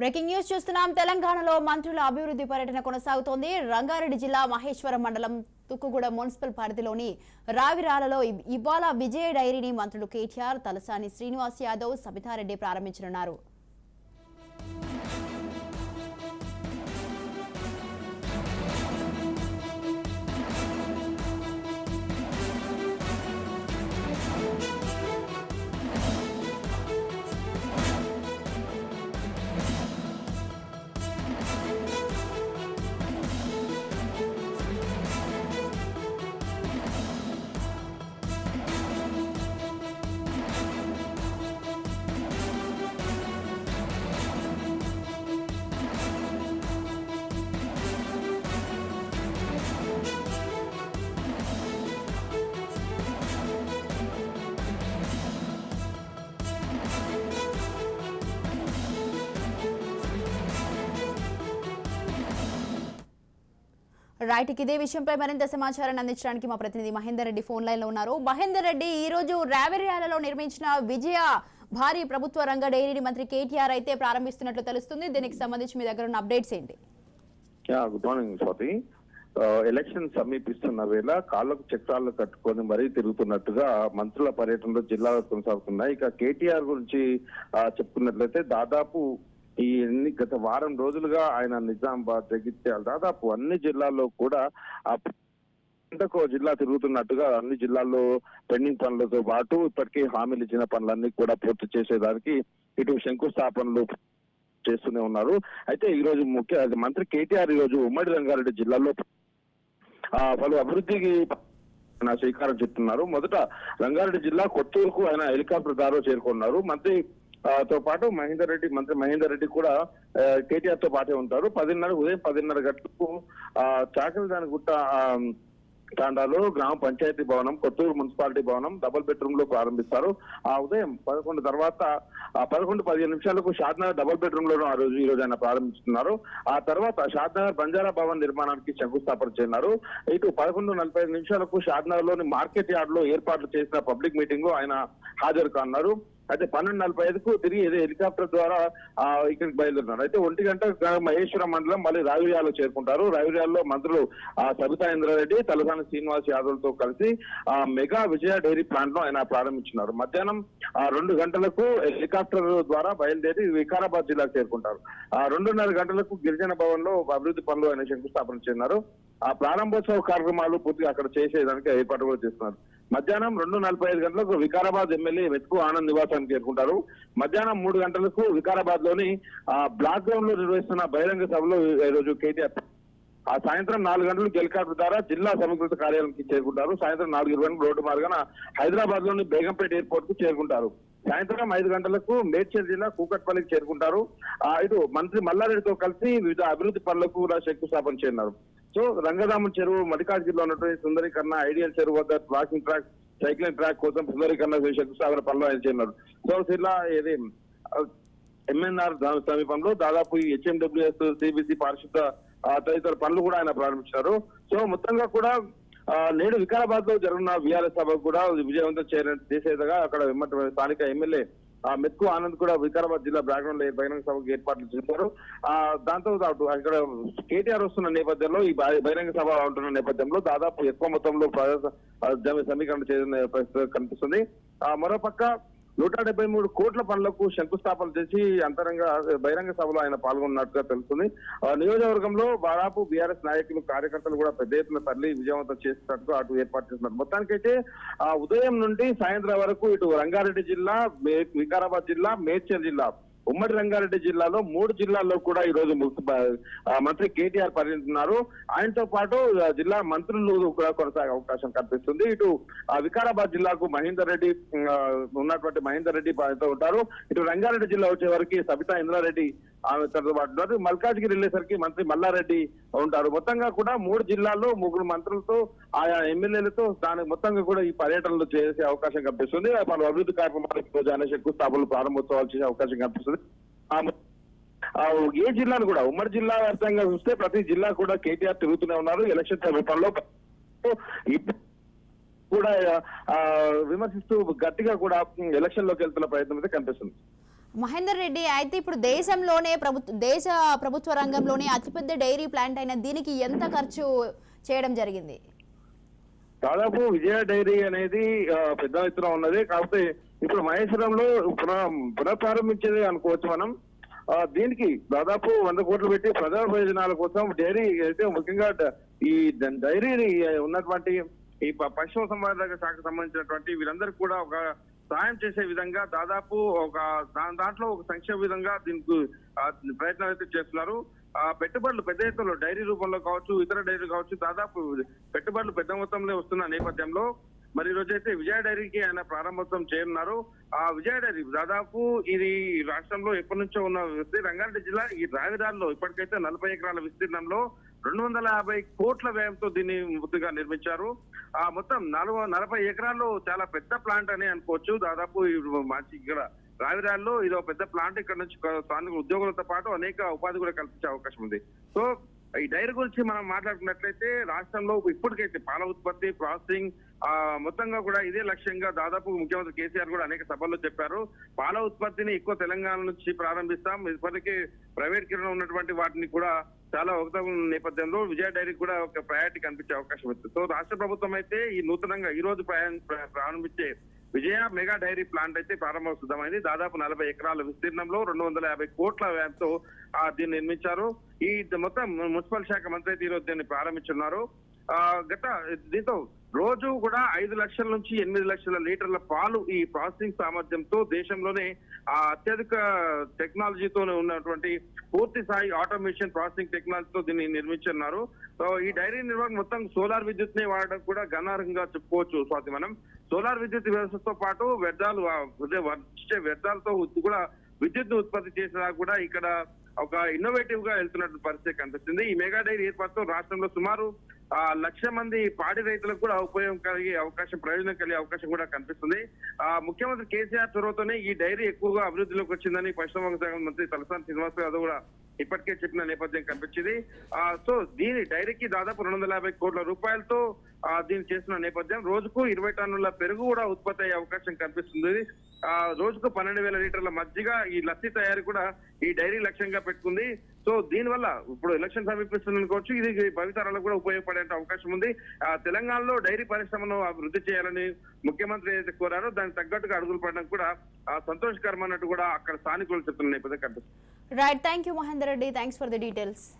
Breaking news చూస్తున్నాం. తెలంగాణలో మంత్రుల అభివృద్ధి పర్యటన కొనసాగుతోంది. రంగారెడ్డి జిల్లా మహేశ్వరం మండలం తుక్కుగూడ మున్సిపల్ పరిధిలోని రావిరాలలో ఇవాళ విజయ డైరీని మంత్రులు కేటీఆర్ తలసాని శ్రీనివాస్ యాదవ్ సబితారెడ్డి ప్రారంభించనున్నారు. రైట్ ఇదే విషయంపై మరింత సమాచారాన్ని అందించడానికి మా ప్రతినిధి మహేందర్ రెడ్డి ఫోన్ లైన్లో ఉన్నారు. మహేందర్ రెడ్డి ఈ రోజు రావిర్యాలలో నిర్మించిన విజయ భారీ ప్రభుత్వ రంగ డైరీని మంత్రి కేటీఆర్ అయితే ప్రారంభిస్తున్నట్లు తెలుస్తుంది. దీనికి సంబంధించి మీ దగ్గర ఉన్న అప్డేట్స్ ఏంటి? Good morning Swathi. ఎలక్షన్ సమీపిస్తున్న వేళ కాళ్ళకు చక్రాలు కట్టుకొని మరీ తిరుగుతున్నట్టుగా మంత్రుల పర్యటనలో జిల్లాలో కొనసాగుతున్నాయి. ఇక కేటీఆర్ గురించి చెప్పుకున్నట్లయితే దాదాపు ఈ ఎన్ని గత వారం రోజులుగా ఆయన నిజామాబాద్ జగిత్యాల దాదాపు అన్ని జిల్లాల్లో కూడా ఆ జిల్లా తిరుగుతున్నట్టుగా అన్ని జిల్లాల్లో పెండింగ్ పనులతో పాటు ఇప్పటికే హామీలు ఇచ్చిన పనులన్నీ కూడా పూర్తి చేసేదానికి ఇటు శంకుస్థాపనలు చేస్తూనే ఉన్నారు. అయితే ఈ రోజు ముఖ్య మంత్రి కేటీఆర్ ఈ రోజు ఉమ్మడి రంగారెడ్డి జిల్లాలో పలు అభివృద్ధికి శ్రీకారం చెప్తున్నారు. మొదట రంగారెడ్డి జిల్లా కొత్తూరుకు ఆయన హెలికాప్టర్ ద్వారా చేరుకున్నారు. మంత్రి తో పాటు మహేందర్ రెడ్డి మంత్రి మహేందర్ రెడ్డి కూడా కేటీఆర్తో పాటే ఉంటారు. పదిన్నర ఉదయం పదిన్నర గంటలకు ఆ చాకలిదాని గుట్ట తాండాలో గ్రామ పంచాయతీ భవనం కొత్తూరు మున్సిపాలిటీ భవనం డబుల్ బెడ్రూమ్లో ప్రారంభిస్తారు. ఆ ఉదయం పదకొండు తర్వాత ఆ పదకొండు పదిహేను నిమిషాలకు షాద్నగర్ డబుల్ బెడ్రూమ్ లోను ఆ రోజు ఈ రోజు ఆయన ప్రారంభిస్తున్నారు. ఆ తర్వాత షాద్నగర్ బంజారా భవన్ నిర్మాణానికి శంకుస్థాపన చేయన్నారు ఇటు పదకొండు నలభై ఐదు నిమిషాలకు షాద్నగర్లోని మార్కెట్ యార్డ్లో ఏర్పాట్లు చేసిన పబ్లిక్ మీటింగ్లో ఆయన హాజరు కానున్నారు. అయితే పన్నెండు నలభై ఐదుకు తిరిగి ఏదో హెలికాప్టర్ ద్వారా ఇక్కడికి బయలుదేరున్నారు అయితే ఒంటి గంట మహేశ్వరం మండలం మళ్ళీ రావిర్యాలో చేరుకుంటారు. రావిర్యాల్లో మంత్రులు ఆ, సబితా ఇంద్రారెడ్డి తలసాని శ్రీనివాస్ యాదవ్తో కలిసి ఆ మెగా విజయ డైరీ ప్లాంట్ను ఆయన ప్రారంభించినారు. మధ్యాహ్నం ఆ, రెండు గంటలకు హెలికాప్టర్ ద్వారా బయలుదేరి వికారాబాద్ జిల్లాకు చేరుకుంటారు. ఆ రెండున్నర గంటలకు గిరిజన భవన్లో అభివృద్ధి పనులు ఆయన శంకుస్థాపన చేయన్నారు ఆ ప్రారంభోత్సవ కార్యక్రమాలు పూర్తిగా అక్కడ చేసేదానికి ఏర్పాటు కూడా చేస్తున్నారు. మధ్యాహ్నం రెండు నలభై ఐదు గంటలకు వికారాబాద్ ఎమ్మెల్యే వెతుకు ఆనంద్ నివాసానికి చేరుకుంటారు. మధ్యాహ్నం మూడు గంటలకు వికారాబాద్లోని ఆ బ్లాక్ గ్రౌండ్లో నిర్వహిస్తున్న బహిరంగ సభలో ఈ రోజు కేటీఆర్ ఆ సాయంత్రం నాలుగు గంటలకు హెలికాప్టర్ ద్వారా జిల్లా సమగ్రత కార్యాలయానికి చేరుకుంటారు. సాయంత్రం నాలుగు ఇరవై రోడ్డు మార్గాన హైదరాబాద్లోని బేగంపేట ఎయిర్పోర్ట్కు చేరుకుంటారు. సాయంత్రం ఐదు గంటలకు మేడ్చల్ జిల్లా కూకట్పల్లికి చేరుకుంటారు. ఆ ఇటు మంత్రి మల్లారెడ్డితో కలిసి వివిధ అభివృద్ధి పనులకు కూడా శంకుస్థాపన చేయన్నారు సో రంగరామన్ చెరువు మడికాజ్గిరిలో ఉన్నటువంటి సుందరీకరణ ఐడియల్ చెరువు వద్ద వాకింగ్ ట్రాక్ సైక్లింగ్ ట్రాక్ కోసం సుందరీకరణ శంకుస్థాపన పనులు ఆయన చేయన్నారు సో ఇలా ఇది ఎంఎన్ఆర్ సమీపంలో దాదాపు ఈ హెచ్ఎండబ్ల్యూఎస్ సిబిసి పారిశుద్ధ తదితర పనులు కూడా ఆయన ప్రారంభించారు సో మొత్తంగా కూడా నేడు వికారాబాద్లో జరుగుతున్న విఆర్ఎస్ సభ కూడా విజయవంతం చేయడం చేసేదిగా అక్కడ స్థానిక ఎమ్మెల్యే మెత్కు ఆనంద్ కూడా వికారాబాద్ జిల్లా బ్యాక్గ్రౌండ్లో బహిరంగ సభకు ఏర్పాట్లు చేశారు. ఆ దాంతో పాటు అక్కడ కేటీఆర్ వస్తున్న నేపథ్యంలో ఈ బహిరంగ సభ ఉంటున్న నేపథ్యంలో దాదాపు ఎక్కువ మొత్తంలో ప్రజా సమీకరణ చేసిన పరిస్థితి కనిపిస్తుంది. ఆ మరోపక్క నూట డెబ్బై మూడు కోట్ల పనులకు శంకుస్థాపన చేసి అంతరంగ బహిరంగ సభలో ఆయన పాల్గొన్నట్టుగా తెలుస్తుంది. ఆ, నియోజకవర్గంలో దాదాపు బీఆర్ఎస్ నాయకులు కార్యకర్తలు కూడా పెద్ద ఎత్తున తరలి విజయవంతం చేసినట్టు అటు ఏర్పాటు చేస్తున్నారు. మొత్తానికైతే ఆ ఉదయం నుండి సాయంత్రం వరకు ఇటు రంగారెడ్డి జిల్లా మే- వికారాబాద్ జిల్లా మేడ్చల్ జిల్లా ఉమ్మడి రంగారెడ్డి జిల్లాలో మూడు జిల్లాల్లో కూడా ఈ రోజు మంత్రి కేటీఆర్ పర్యటిస్తున్నారు. ఆయనతో పాటు జిల్లా మంత్రులు కూడా కొనసాగే అవకాశం కనిపిస్తుంది ఇటు ఆ, వికారాబాద్ జిల్లాకు మహేందర్ రెడ్డి ఉన్నటువంటి మహేందర్ రెడ్డి ఉంటారు. ఇటు రంగారెడ్డి జిల్లా వచ్చే వరకు సబితా ఇంద్రారెడ్డి ఆమె తనతో పాటు మల్కాజ్గిరి వెళ్ళేసరికి మంత్రి మల్లారెడ్డి ఉంటారు. మొత్తంగా కూడా మూడు జిల్లాల్లో ముగ్గురు మంత్రులతో ఆయా ఎమ్మెల్యేలతో దానికి మొత్తంగా కూడా ఈ పర్యటనలు చేసే అవకాశం కనిపిస్తుంది. పలు అభివృద్ధి కార్యక్రమాలకు రోజు ఆయన శంకుస్థాపనలు ప్రారంభోత్సవాలు చేసే అవకాశం కనిపిస్తుంది. ఏ జిల్లాను కూడా ఉమ్మడి జిల్లా వ్యాప్తంగా చూస్తే ప్రతి జిల్లా కూడా కేటీఆర్ తిరుగుతూనే ఉన్నారు. ఎలక్షన్ సమీపంలో కూడా విమర్శిస్తూ గట్టిగా కూడా ఎలక్షన్లోకి వెళ్తున్న ప్రయత్నం అయితే కనిపిస్తుంది. మహేందర్ రెడ్డి అయితే ఇప్పుడు దేశంలోనే ప్రభుత్వ దేశ ప్రభుత్వ రంగంలోనే అతిపెద్ద డైరీ ప్లాంట్ అయిన దీనికి ఎంత ఖర్చు చేయడం జరిగింది? దాదాపు విజయ డైరీ అనేది పెద్ద ఎత్తున ఉన్నది. కాకపోతే ఇప్పుడు మహేశ్వరంలో పునః పునఃప్రారంభించేది అనుకోవచ్చు మనం. దీనికి దాదాపు వంద కోట్లు పెట్టి ప్రజా ప్రయోజనాల కోసం డైరీ అయితే ముఖ్యంగా ఈ డైరీ ఉన్నటువంటి ఈ ప- పశు సంవర్ధక శాఖకు సంబంధించినటువంటి వీరందరికీ కూడా ఒక సాయం చేసే విధంగా దాదాపు ఒక దాని దాంట్లో ఒక సంక్షేమ విధంగా దీనికి ప్రయత్నాలు అయితే చేస్తున్నారు. ఆ పెట్టుబడులు పెద్ద ఎత్తులో డైరీ రూపంలో కావచ్చు ఇతర డైరీ కావచ్చు దాదాపు పెట్టుబడులు పెద్ద మొత్తంలో వస్తున్న నేపథ్యంలో మరి ఈ అయితే విజయ డైరీకి ఆయన ప్రారంభోత్సవం చేయనున్నారు. ఆ విజయ డైరీ దాదాపు ఇది రాష్ట్రంలో ఎప్పటి నుంచో ఉన్న రంగారెడ్డి జిల్లా ఈ రావిరాల్లో ఇప్పటికైతే నలభై ఎకరాల విస్తీర్ణంలో రెండు వందల యాభై కోట్ల వ్యయంతో దీన్ని ముద్దుగా నిర్మించారు. ఆ మొత్తం నలభై నలభై ఎకరాల్లో చాలా పెద్ద ప్లాంట్ అని అనుకోవచ్చు. దాదాపు మంచి ఇక్కడ రావిరాల్లో ఇది ఒక పెద్ద ప్లాంట్ ఇక్కడ నుంచి స్థానిక ఉద్యోగులతో పాటు అనేక ఉపాధి కూడా కల్పించే అవకాశం ఉంది. సో ఈ డైరీ గురించి మనం మాట్లాడుకున్నట్లయితే రాష్ట్రంలో ఇప్పటికైతే పాల ఉత్పత్తి ప్రాసెసింగ్ మొత్తంగా కూడా ఇదే లక్ష్యంగా దాదాపు ముఖ్యమంత్రి కేసీఆర్ కూడా అనేక సభల్లో చెప్పారు. పాల ఉత్పత్తిని ఎక్కువ తెలంగాణ నుంచి ప్రారంభిస్తాం. ఇప్పటికే ప్రైవేట్ కిరణం ఉన్నటువంటి వాటిని కూడా చాలా ఒకటం నేపథ్యంలో విజయ డైరీ కూడా ఒక ప్రయారిటీ కనిపించే అవకాశం ఉంది. సో రాష్ట్ర ప్రభుత్వం అయితే ఈ నూతనంగా ఈ రోజు ప్రారంభించే విజయ మెగా డైరీ ప్లాంట్ అయితే ప్రారంభం దాదాపు నలభై ఎకరాల విస్తీర్ణంలో రెండు వందల యాభై కోట్ల వ్యయంతో దీన్ని నిర్మించారు. ఈ మొత్తం మున్సిపల్ శాఖ మంత్రి అయితే ఈరోజు దీన్ని ప్రారంభించున్నారు గత దీంతో రోజు కూడా ఐదు లక్షల నుంచి ఎనిమిది లక్షల లీటర్ల పాలు ఈ ప్రాసెసింగ్ సామర్థ్యంతో దేశంలోనే ఆ అత్యధిక టెక్నాలజీతో ఉన్నటువంటి పూర్తి స్థాయి ఆటోమేషన్ ప్రాసెసింగ్ టెక్నాలజీతో దీన్ని నిర్మించున్నారు సో ఈ డైరీ నిర్వహణ మొత్తం సోలార్ విద్యుత్ని వాడడం కూడా గణార్హంగా చెప్పుకోవచ్చు స్వాతి మనం. సోలార్ విద్యుత్ వ్యవస్థతో పాటు వ్యర్థాలు వచ్చే వ్యర్థాలతో కూడా విద్యుత్ ఉత్పత్తి చేసినా కూడా ఇక్కడ ఒక ఇన్నోవేటివ్గా వెళ్తున్నట్టు పరిస్థితి కనిపిస్తుంది. ఈ మెగా డైరీ ఏర్పాటుతో రాష్ట్రంలో సుమారు ఆ లక్ష మంది పాడి రైతులకు కూడా ఉపయోగం కలిగే అవకాశం ప్రయోజనం కలిగే అవకాశం కూడా కనిపిస్తుంది. ఆ ముఖ్యమంత్రి కేసీఆర్ చొరవతోనే ఈ డైరీ ఎక్కువగా అభివృద్ధిలోకి వచ్చిందని పశుసంవర్ధక శాఖ మంత్రి తలసాని శ్రీనివాస్ యాదవ్ కూడా ఇప్పటికే చెప్పిన నేపథ్యం కనిపించింది. ఆ సో దీని డైరీకి దాదాపు రెండు వందల యాభై కోట్ల రూపాయలతో ఆ దీన్ని చేసిన నేపథ్యం రోజుకు ఇరవై టన్నుల పెరుగు కూడా ఉత్పత్తి అయ్యే అవకాశం కనిపిస్తుంది. ఆ రోజుకు పన్నెండు వేల లీటర్ల మధ్యగా ఈ లస్సీ తయారీ కూడా ఈ డైరీ లక్ష్యంగా పెట్టుకుంది. సో దీనివల్ల ఇప్పుడు ఎలక్షన్ సమీపిస్తుంది అనుకోవచ్చు ఇది భవితరాలకు కూడా ఉపయోగపడే అవకాశం ఉంది. ఆ తెలంగాణలో డైరీ పరిశ్రమను అభివృద్ధి చేయాలని ముఖ్యమంత్రి ఏదైతే కోరారో. దానికి తగ్గట్టుగా అడుగులు పడడం కూడా ఆ, సంతోషకరం అన్నట్టు కూడా అక్కడ స్థానికులు చెప్తున్న నేపథ్యం కనిపిస్తుంది. Right. Thank you, Mahendra Reddy. Thanks for the details.